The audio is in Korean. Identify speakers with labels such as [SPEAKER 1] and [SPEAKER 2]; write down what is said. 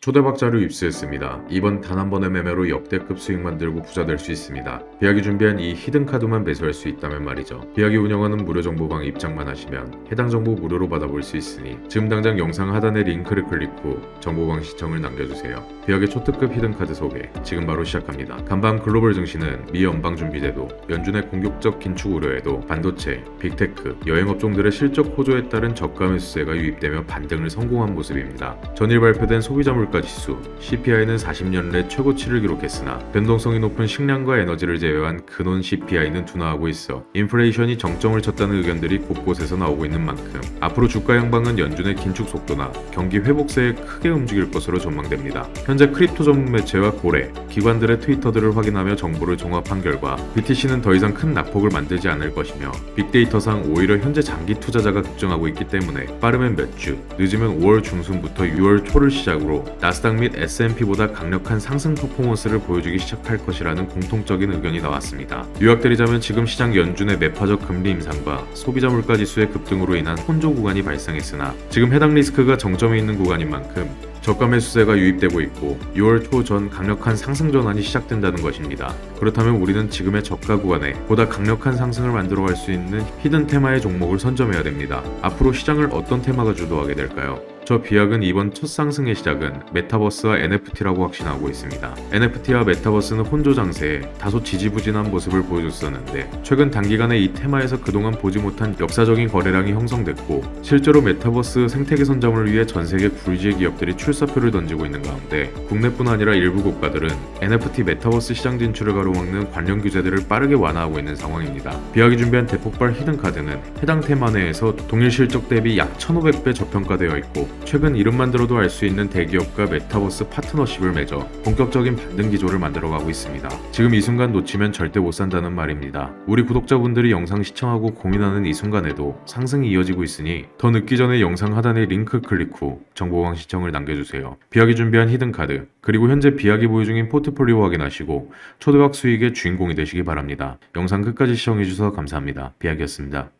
[SPEAKER 1] 초대박자를 입수했습니다. 이번 단 한 번의 매매로 역대급 수익 만들고 부자 될 수 있습니다. 비약이 준비한 이 히든 카드만 매수할 수 있다면 말이죠. 비약이 운영하는 무료 정보방 입장만 하시면 해당 정보 무료로 받아볼 수 있으니 지금 당장 영상 하단의 링크를 클릭 후 정보방 시청을 남겨주세요. 비약의 초특급 히든 카드 소개 지금 바로 시작합니다. 간밤 글로벌 증시는 미 연방 준비제도, 연준의 공격적 긴축 우려에도 반도체, 빅테크, 여행 업종들의 실적 호조에 따른 저가 매수세가 유입되며 반등을 성공한 모습입니다. 전일 발표된 소비자 물가 지수 CPI는 40년 내 최고치를 기록했으나 변동성이 높은 식량과 에너지를 제외한 근원 CPI는 둔화하고 있어 인플레이션이 정점을 쳤다는 의견들이 곳곳에서 나오고 있는 만큼 앞으로 주가 양방은 연준의 긴축 속도나 경기 회복세에 크게 움직일 것으로 전망됩니다. 현재 크립토 전문 매체와 고래, 기관들의 트위터들을 확인하며 정보를 종합한 결과 BTC는 더 이상 큰 낙폭을 만들지 않을 것이며 빅데이터상 오히려 현재 장기 투자자가 급증하고 있기 때문에 빠르면 몇 주, 늦으면 5월 중순부터 6월 초를 시작으로 나스닥 및 S&P보다 강력한 상승 퍼포먼스를 보여주기 시작할 것이라는 공통적인 의견이 나왔습니다. 요약드리자면 지금 시장 연준의 매파적 금리 인상과 소비자 물가 지수의 급등으로 인한 혼조 구간이 발생했으나 지금 해당 리스크가 정점에 있는 구간인 만큼 저가 매수세가 유입되고 있고 6월 초 전 강력한 상승 전환이 시작된다는 것입니다. 그렇다면 우리는 지금의 저가 구간에 보다 강력한 상승을 만들어 갈 수 있는 히든 테마의 종목을 선점해야 됩니다. 앞으로 시장을 어떤 테마가 주도하게 될까요? 저 비약은 이번 첫 상승의 시작은 메타버스와 NFT라고 확신하고 있습니다. NFT와 메타버스는 혼조 장세에 다소 지지부진한 모습을 보여줬었는데 최근 단기간에 이 테마에서 그동안 보지 못한 역사적인 거래량이 형성됐고 실제로 메타버스 생태계 선 점을 위해 전 세계 굴지의 기업들이 출사표를 던지고 있는 가운데 국내뿐 아니라 일부 국가들은 NFT 메타버스 시장 진출을 가로막는 관련 규제들을 빠르게 완화하고 있는 상황입니다. 비약이 준비한 대폭발 히든 카드는 해당 테마 내에서 동일 실적 대비 약 1,500배 저평가되어 있고 최근 이름만 들어도 알 수 있는 대기업과 메타버스 파트너십을 맺어 본격적인 반등 기조를 만들어가고 있습니다. 지금 이 순간 놓치면 절대 못 산다는 말입니다. 우리 구독자분들이 영상 시청하고 고민하는 이 순간에도 상승이 이어지고 있으니 더 늦기 전에 영상 하단의 링크 클릭 후 정보방 시청을 남겨주세요. 비약이 준비한 히든 카드 그리고 현재 비약이 보유 중인 포트폴리오 확인하시고 초대박 수익의 주인공이 되시기 바랍니다. 영상 끝까지 시청해주셔서 감사합니다. 비약이었습니다.